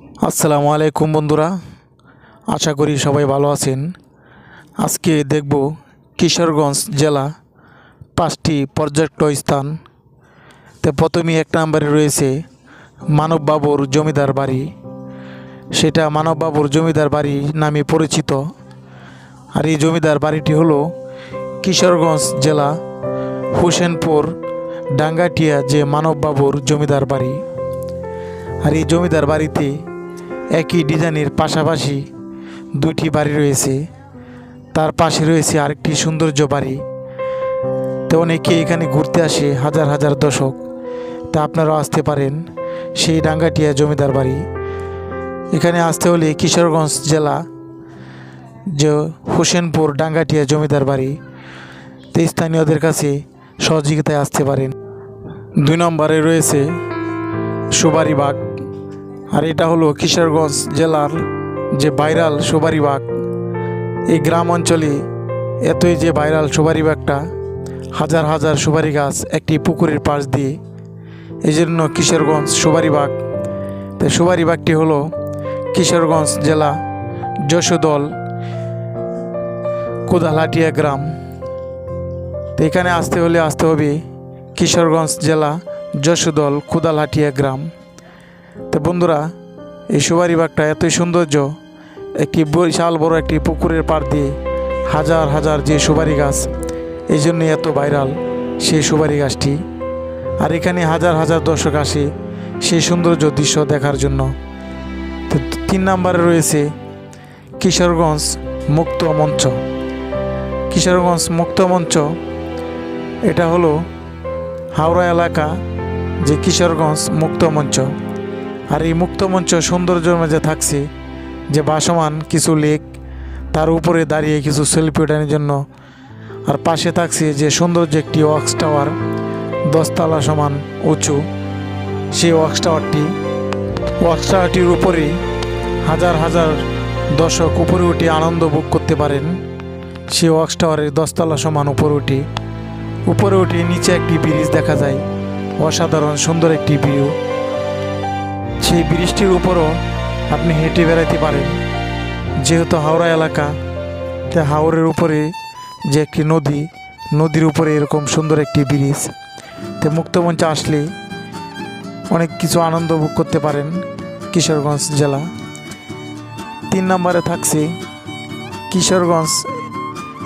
আসসালামু আলাইকুম বন্ধুরা। আশা করি সবাই ভালো আছেন। আজকে দেখব কিশোরগঞ্জ জেলা পাঁচটি পর্যটক স্থান। তো প্রথমেই এক নম্বরে রয়েছে মানববাবুর জমিদার বাড়ি। সেটা মানববাবুর জমিদার বাড়ি নামে পরিচিত। আর এই জমিদার বাড়িটি হলো কিশোরগঞ্জ জেলা হোসেনপুর, ডাঙ্গাটিয়া যে মানববাবুর জমিদার বাড়ি। আর এই জমিদার বাড়িতে একই ডিজাইনের পাশাপাশি দুইটি বাড়ি রয়েছে। তার পাশে রয়েছে আরেকটি সৌন্দর্য বাড়ি। তো অনেকে এখানে ঘুরতে আসে হাজার হাজার দশক তা আপনারাও আসতে পারেন সেই ডাঙ্গাটিয়া জমিদার বাড়ি। এখানে আসতে হলে কিশোরগঞ্জ জেলা যে হোসেনপুর ডাঙ্গাটিয়া জমিদার বাড়ি, তো স্থানীয়দের কাছে সহযোগিতায় আসতে পারেন। দুই নম্বরে রয়েছে সুবারিবাগ আর এটা হলো কিশোরগঞ্জ জেলার যে ভাইরাল সুবারিবাগ এই গ্রাম অঞ্চলে এতই যে ভাইরাল সুবারিবাগটা হাজার হাজার সুপারি গাছ একটি পুকুরের পাশ দিয়ে। এই জন্য কিশোরগঞ্জ সুবারিবাগ তো সুবারিবাগটি হলো কিশোরগঞ্জ জেলা যশোদল, কোদালাটিয়া গ্রাম। তো এখানে আসতে হলে আসতে হবে কিশোরগঞ্জ জেলা যশোদল কোদালহাটিয়া গ্রাম। তো বন্ধুরা, এই সুবারি বাগটা এতই সৌন্দর্য, একটি বিশাল বড় একটি পুকুরের পাড় দিয়ে হাজার হাজার যে সুপারি গাছ, এই জন্যই এত ভাইরাল সেই সুপারি গাছটি। আর এখানে হাজার হাজার দর্শক আসে সেই সৌন্দর্য দৃশ্য দেখার জন্য। তো তিন নম্বরে রয়েছে কিশোরগঞ্জ মুক্ত মঞ্চ। কিশোরগঞ্জ মুক্ত মঞ্চ, এটা হলো হাওড়া এলাকা যে কিশোরগঞ্জ মুক্ত মঞ্চ। আর এই মুক্ত মঞ্চ সৌন্দর্যের মাঝে থাকছে যে বাসমান কিছু লেক, তার উপরে দাঁড়িয়ে কিছু সেলফি ওঠানোর জন্য। আর পাশে থাকছে যে সৌন্দর্য একটি ওয়াক্স টাওয়ার, দশতলা সমান উঁচু। সেই ওয়াক্স টাওয়ারটি, ওয়াক্স টাওয়ারটির উপরে হাজার হাজার দর্শক উপরে উঠে আনন্দ ভোগ করতে পারেন। সেই ওয়াক্স টাওয়ারের দশতলা সমান উপরে উঠে উপরে উঠে নিচে একটি ব্রিজ দেখা যায়। অসাধারণ, সুন্দর একটি ভিউ সেই ব্রিজটির উপরও আপনি হেঁটে বেড়াতে পারেন। যেহেতু হাওড়া এলাকা, তাই হাওড়ের উপরে যে একটি নদী, নদীর উপরে এরকম সুন্দর একটি ব্রিজ তো মুক্তমঞ্চে আসলে অনেক কিছু আনন্দ ভোগ করতে পারেন কিশোরগঞ্জ জেলা। তিন নম্বরে থাকছে কিশোরগঞ্জ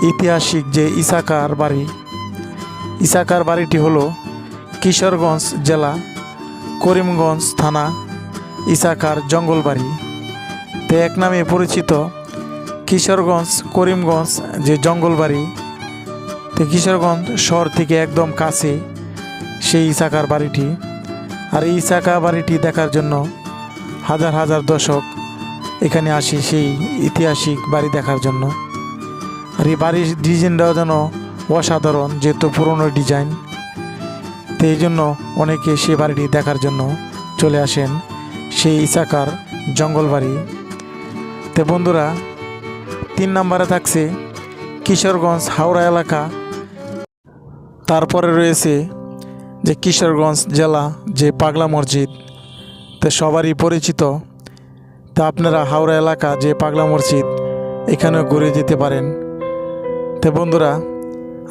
ঐতিহাসিক যে ইসাকার বাড়ি। ইসাকার বাড়িটি হলো কিশোরগঞ্জ জেলা, করিমগঞ্জ থানা। ইসাকার জঙ্গলবাড়ি। তে এক নামে পরিচিত কিশোরগঞ্জ, করিমগঞ্জ যে জঙ্গলবাড়ি, তে কিশোরগঞ্জ শহর থেকে একদম কাছে সেই ইসাকার বাড়িটি। আর এই ইসাকা বাড়িটি দেখার জন্য হাজার হাজার দর্শক এখানে আসে সেই ঐতিহাসিক বাড়ি দেখার জন্য। আর এই বাড়ির ডিজাইনটাও যেন অসাধারণ, যেহেতু পুরনো ডিজাইন। তো এই জন্য অনেকে সে বাড়িটি দেখার জন্য চলে আসেন। সেই ইসাকার জঙ্গল বাড়ি। তো বন্ধুরা, তিন নম্বরে থাকছে কিশোরগঞ্জ হাওড়া এলাকা। তারপরে রয়েছে যে কিশোরগঞ্জ জেলা যে পাগলা মসজিদ। তো সবারই পরিচিত। তা আপনারা হাওড়া এলাকা যে পাগলা মসজিদ, এখানেও ঘুরে যেতে পারেন। তো বন্ধুরা,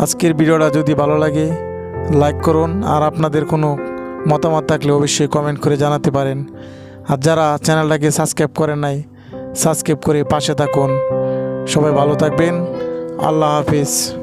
আজকের ভিডিওটা যদি ভালো লাগে, লাইক করুন। আর আপনাদের কোনো মতামত থাকলে অবশ্যই কমেন্ট করে জানাতে পারেন। আর যারা চ্যানেলটাকে সাবস্ক্রাইব করেন নাই, সাবস্ক্রাইব করে পাশে থাকুন। সবাই ভালো থাকবেন। আল্লাহ হাফিজ।